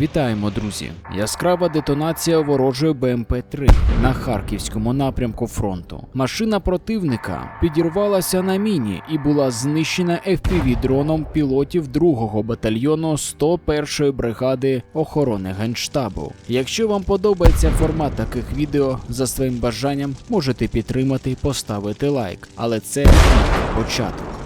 Вітаємо, друзі! Яскрава детонація ворожої БМП-3 на харківському напрямку фронту. Машина противника підірвалася на міні і була знищена FPV-дроном пілотів 2-го батальйону 101-ї бригади охорони генштабу. Якщо вам подобається формат таких відео, за своїм бажанням можете підтримати і поставити лайк, але це початок.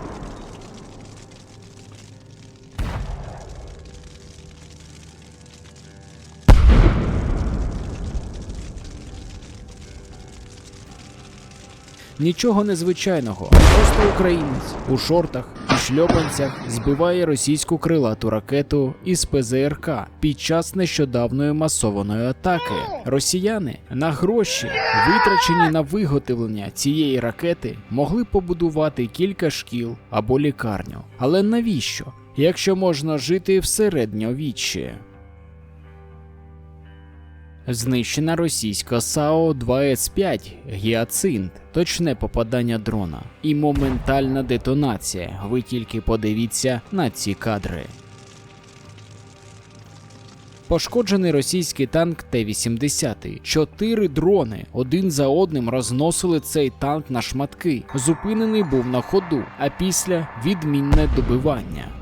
Нічого незвичайного, просто українець у шортах і шльопанцях збиває російську крилату ракету із ПЗРК під час нещодавної масованої атаки. Росіяни на гроші, витрачені на виготовлення цієї ракети, могли побудувати кілька шкіл або лікарню. Але навіщо, якщо можна жити в середньовіччі? Знищена російська САО 2С5 Гіацинт, точне попадання дрона і моментальна детонація. Ви тільки подивіться на ці кадри. Пошкоджений російський танк Т-80. Чотири дрони один за одним розносили цей танк на шматки. Зупинений був на ходу, а після відмінне добивання.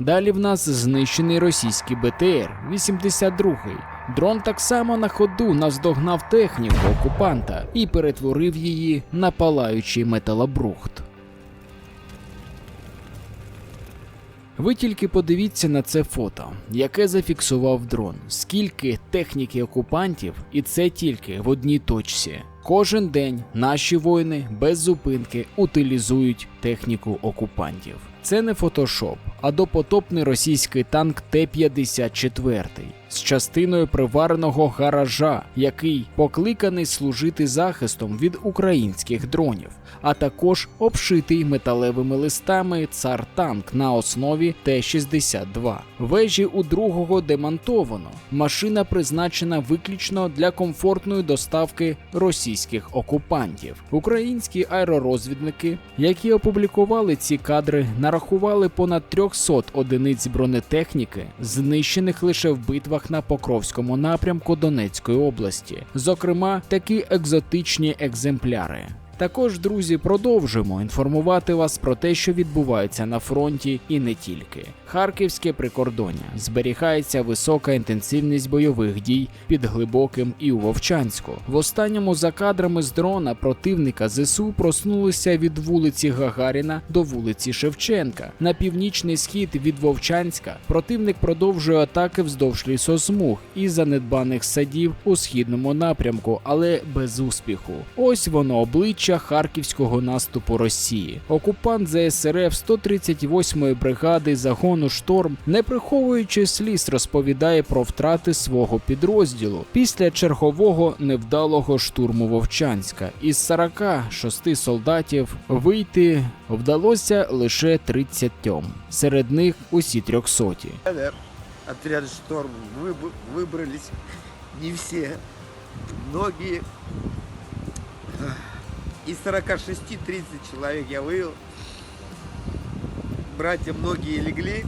Далі в нас знищений російський БТР 82-й. Дрон так само на ходу наздогнав техніку окупанта і перетворив її на палаючий металобрухт. Ви тільки подивіться на це фото, яке зафіксував дрон. Скільки техніки окупантів, і це тільки в одній точці. Кожен день наші воїни без зупинки утилізують техніку окупантів. Це не фотошоп, а допотопний російський танк Т-54 з частиною привареного гаража, який покликаний служити захистом від українських дронів, а також обшитий металевими листами цар танк на основі Т-62. Вежі у другого демонтовано. Машина призначена виключно для комфортної доставки російських окупантів. Українські аеророзвідники, які опублікували ці кадри, нарахували понад 300 одиниць бронетехніки, знищених лише в битвах на Покровському напрямку Донецької області, зокрема такі екзотичні екземпляри. Також, друзі, продовжуємо інформувати вас про те, що відбувається на фронті, і не тільки. Харківське прикордоння зберігається висока інтенсивність бойових дій під глибоким і у Вовчанську. В останньому за кадрами з дрона противника ЗСУ проснулися від вулиці Гагаріна до вулиці Шевченка. На північний схід від Вовчанська противник продовжує атаки вздовж лісосмуг і занедбаних садів у східному напрямку, але без успіху. Ось воно обличчя харківського наступу Росії. Окупант ЗСРФ 138-ї бригади загону шторм, не приховуючи сліз, розповідає про втрати свого підрозділу після чергового невдалого штурму Вовчанська. Із 46 солдатів вийти вдалося лише 30. Серед них усі 300. Отряд «Шторм» выбрались не все. Многие из 46 30 человек я вывел. Братья многие легли.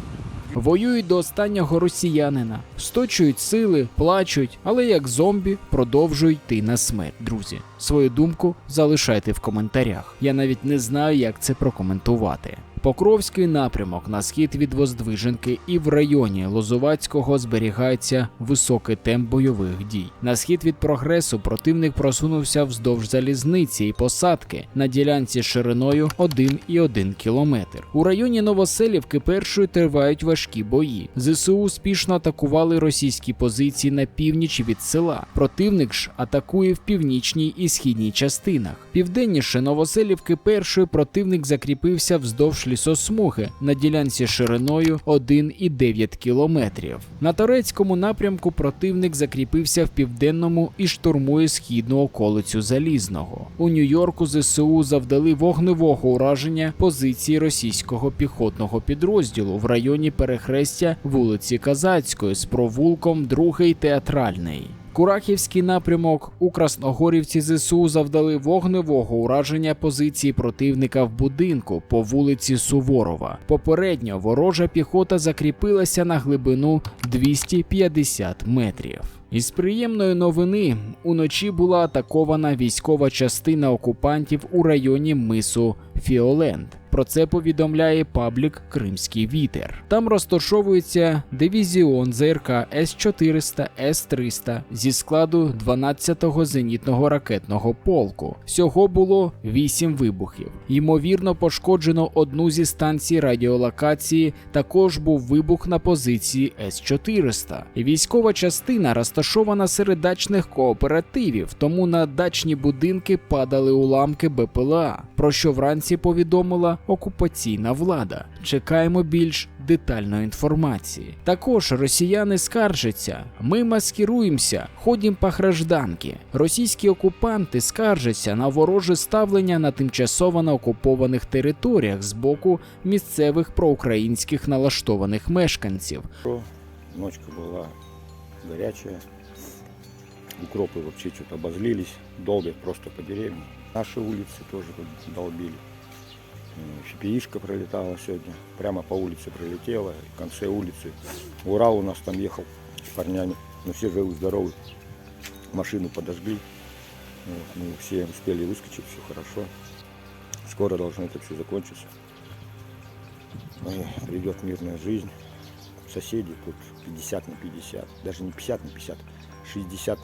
Воюють до останнього росіянина, сточують сили, плачуть, але як зомбі продовжують йти на смерть. Друзі, свою думку залишайте в коментарях. Я навіть не знаю, як це прокоментувати. Покровський напрямок на схід від Воздвиженки і в районі Лозувацького зберігається високий темп бойових дій. На схід від прогресу противник просунувся вздовж залізниці і посадки на ділянці шириною 1,1 кілометр. У районі Новоселівки першої тривають важкі бої. ЗСУ успішно атакували російські позиції на північ від села. Противник ж атакує в північній і східній частинах. Південніше Новоселівки першої противник закріпився вздовж лісосмуги на ділянці шириною 1,9 кілометрів. На турецькому напрямку противник закріпився в південному і штурмує східну околицю Залізного. У Нью-Йорку ЗСУ завдали вогневого ураження позиції російського піхотного підрозділу в районі перехрестя вулиці Казацької з провулком Другий театральний. Курахівський напрямок у Красногорівці ЗСУ завдали вогневого ураження позиції противника в будинку по вулиці Суворова. Попередньо ворожа піхота закріпилася на глибину 250 метрів. Із приємної новини уночі була атакована військова частина окупантів у районі мису Фіоленд. Про це повідомляє паблік Кримський вітер. Там розташовується дивізіон ЗРК С-400 С-300 зі складу 12-го зенітного ракетного полку. Всього було 8 вибухів. Ймовірно, пошкоджено одну зі станцій радіолокації. Також був вибух на позиції С-400. Військова частина розташована серед дачних кооперативів, тому на дачні будинки падали уламки БПЛА, про що вранці повідомила окупаційна влада. Чекаємо більш детальної інформації. Також росіяни скаржаться. Ми маскируємося, ходім по гражданки. Російські окупанти скаржаться на вороже ставлення на тимчасово на окупованих територіях з боку місцевих проукраїнських налаштованих мешканців. Ночка была горячая. Укропы вообще что-то обозлились. Долбят просто по деревне. Наши улицы тоже тут долбили. ФПИшка пролетала сегодня. Прямо по улице пролетела. В конце улицы Урал у нас там ехал с парнями. Но все живы, здоровы. Машину подожгли. Вот, мы все успели выскочить, все хорошо. Скоро должно это все закончиться. Придет мирная жизнь. Соседи тут 50 на 50. Даже не 50 на 50. 60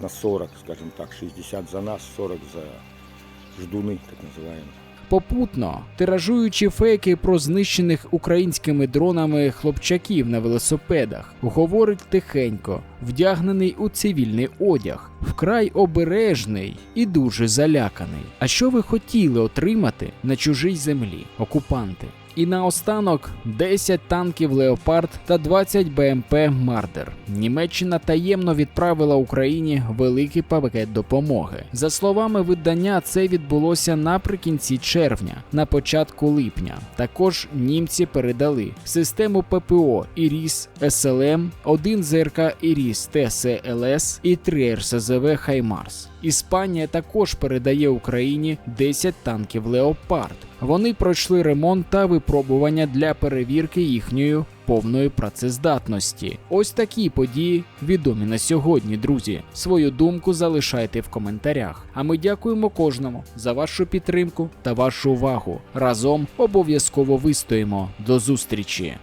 на 40, скажем так. 60 за нас, 40 за ждуны, так называемые. Попутно тиражуючи фейки про знищених українськими дронами хлопчаків на велосипедах, говорить тихенько, вдягнений у цивільний одяг, вкрай обережний і дуже заляканий. А що ви хотіли отримати на чужій землі, окупанти? І наостанок 10 танків Леопард та 20 БМП Мардер. Німеччина таємно відправила Україні великий пакет допомоги. За словами видання, це відбулося наприкінці червня, на початку липня. Також німці передали систему ППО Іріс СЛМ, один ЗРК Іріс ТСЛС і 3 РСЗВ Хаймарс. Іспанія також передає Україні 10 танків Леопард. Вони пройшли ремонт та випробування для перевірки їхньої повної працездатності. Ось такі події відомі на сьогодні, друзі. Свою думку залишайте в коментарях. А ми дякуємо кожному за вашу підтримку та вашу увагу. Разом обов'язково вистоїмо. До зустрічі!